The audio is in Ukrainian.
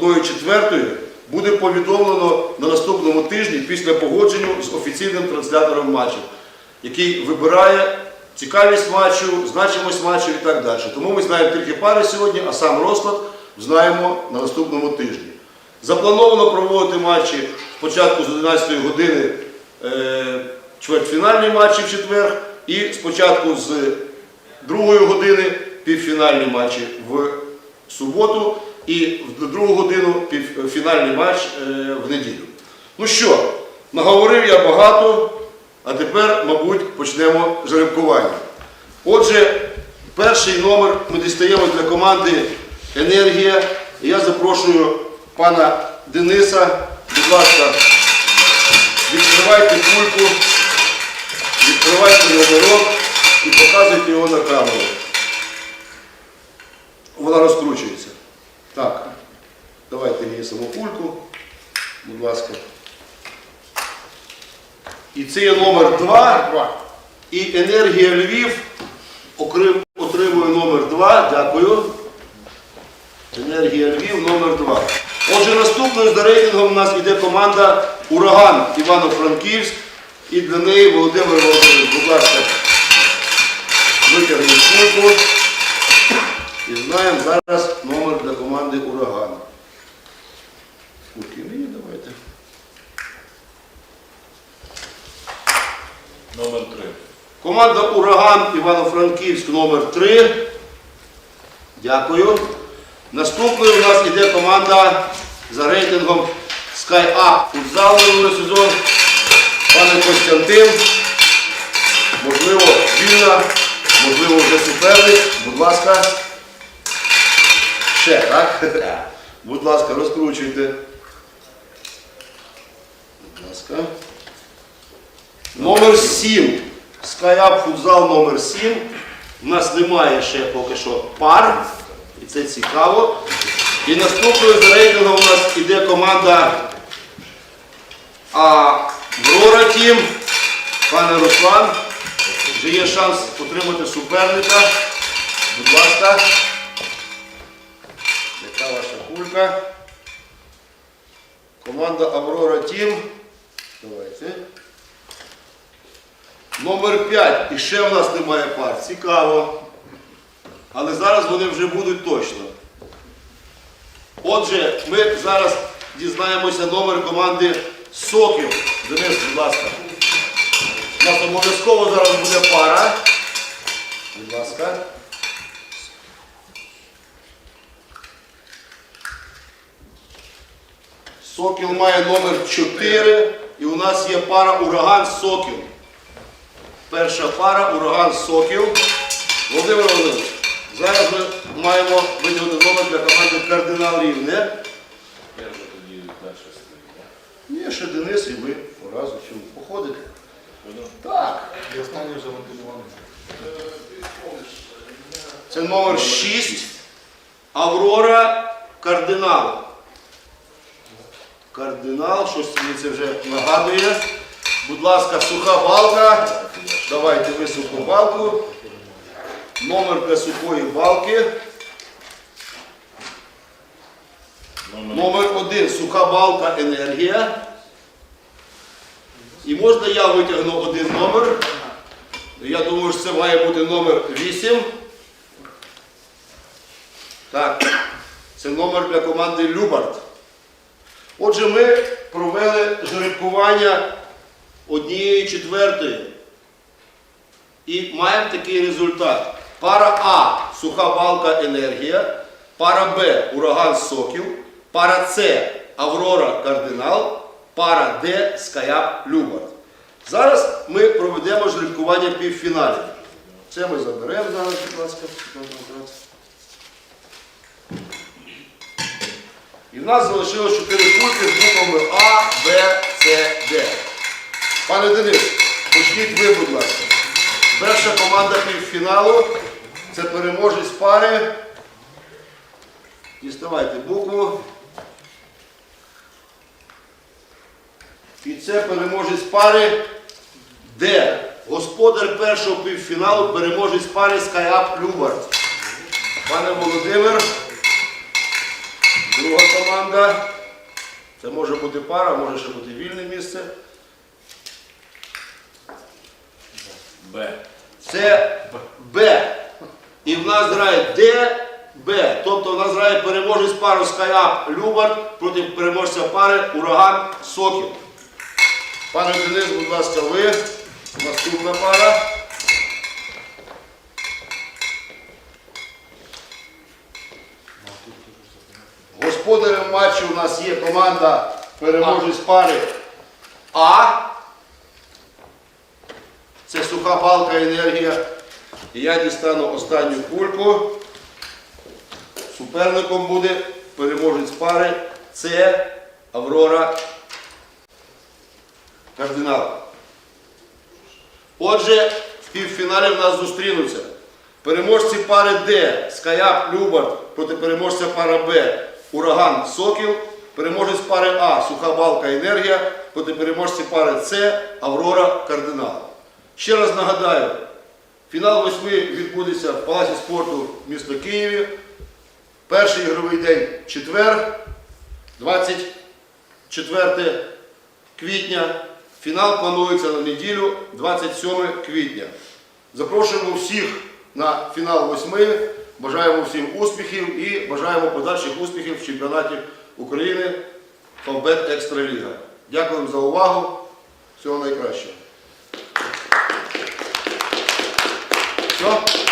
1-4 буде повідомлено на наступному тижні після погодження з офіційним транслятором матчів, який вибирає цікавість матчу, значимость матчу і так далі. Тому ми знаємо тільки пари сьогодні, а сам розклад знаємо на наступному тижні. Заплановано проводити матчі спочатку з 11 години е, чвертьфінальні матчі в четвер і спочатку з другої години півфінальні матчі в суботу і в другу годину півфінальний матч е, в неділю. Ну що, наговорив я багато, а тепер, мабуть, почнемо жеребкування. Отже, перший номер ми дістаємо для команди Енергія. Я запрошую пана Дениса. Будь ласка, відкривайте кульку, відкривайте номерок і показуйте його на камеру. Вона розкручується. Так, давайте мені саму кульку, будь ласка. І це є номер 2. І енергія Львів отримує номер 2. Дякую. Енергія Львів номер 2. Отже, наступною за рейтингом у нас йде команда Ураган Івано-Франківськ. І для неї Володимир Володимирович, будь ласка, витягнемо кульку. І знаємо зараз номер для команди Ураган. Кульки мені давайте. Номер 3. Команда Ураган Івано-Франківськ номер 3. Дякую. Наступною у нас йде команда за рейтингом Sky Up футзал минулий сезон. Пане Костянтин. Можливо, вільна, можливо, вже суперник. Будь ласка. Ще, так? Будь ласка, розкручуйте. Будь ласка. Номер 7. Скайап футзал номер 7. У нас немає ще поки що пар. І це цікаво. І наступною за рейтингом у нас іде команда Аврора Тім. Пане Руслан, вже є шанс отримати суперника. Будь ласка. Яка? Команда Аврора Тім. Давайте. Номер 5. І ще в нас немає пар. Цікаво. Але зараз вони вже будуть точно. Отже, ми зараз дізнаємося номер команди Сокіл. Денис, будь ласка. У нас обов'язково зараз буде пара. Будь ласка. Сокіл має номер 4. І у нас є пара Ураган Сокіл. Перша пара ураган Сокіл. Володимир Володимирович, зараз ми маємо виділити номер для команди Кардинал Рівне. Я тоді далі стою. Ні, ще Денис і ви поразу чому походите. Так. І останній вже вентилюваний. Це номер 6. Аврора Кардинал. Кардинал, щось мені це вже нагадує. Будь ласка, суха балка. Давайте ви суху балку. Номер для сухої балки. Номер Номер один суха балка енергія. І можна я витягну один номер. Я думаю, що це має бути номер 8. Так, це номер для команди Любард. Отже, ми провели жеребкування однієї четвертої. І маємо такий результат. Пара А суха балка енергія, пара Б ураган Сокіл, пара С Аврора Кардинал, пара Д Скаяп Любард. Зараз ми проведемо жеребкування півфіналів. Це ми заберемо зараз, будь ласка. В нас залишилось 4 кульки з буквами А, Б, С, Д. Пане Денис, почніть ви, будь ласка. Перша команда півфіналу. Це переможець пари. Діставайте букву. І це переможець пари. Д. Господар першого півфіналу переможець пари Скайап Любард. Пане Володимир. Друга команда. Це може бути пара, може ще бути вільне місце. Б. Це Б. І в нас грає Д, Б. Тобто в нас грає переможець пари Скайап Любард проти переможця пари Ураган Сокіл. Пане Денис, будь ласка, ви. Наступна пара. Господарем матчу у нас є команда переможець пари А. Це суха палка енергія. І я дістану останню кульку. Суперником буде переможець пари. Це Аврора Кардинал. Отже, в півфіналі в нас зустрінуться. Переможці пари Д, Скаяп Любард проти переможця пара Б, Ураган Сокіл, переможець пари А, Суха Балка Енергія проти переможці пари С, Аврора Кардинал. Ще раз нагадаю, фінал восьми відбудеться в Палаці спорту міста Києві. Перший ігровий день четвер, 24 квітня. Фінал планується на неділю 27 квітня. Запрошуємо всіх на фінал восьми. Бажаємо всім успіхів і бажаємо подальших успіхів в чемпіонаті України Фавбет Екстраліга. Дякуємо за увагу. Всього найкращого. Все?